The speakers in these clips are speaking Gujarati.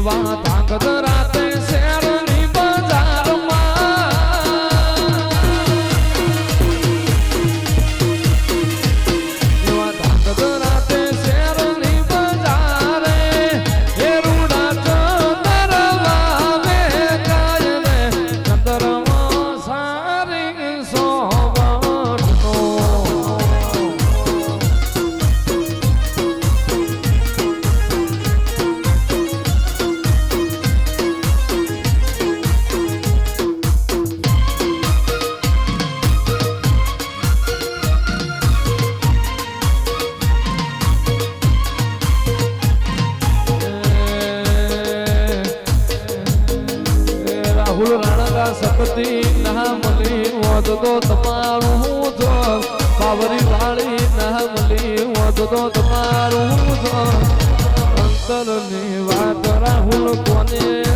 એવા તાકત એ રાણા શક્તિ ના મળી વધતો તમારું હું જો બાબરી વાળી ના મળી વધતો તમારું હું જો અંતરની વાત રાહુલ કોને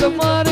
tomorrow.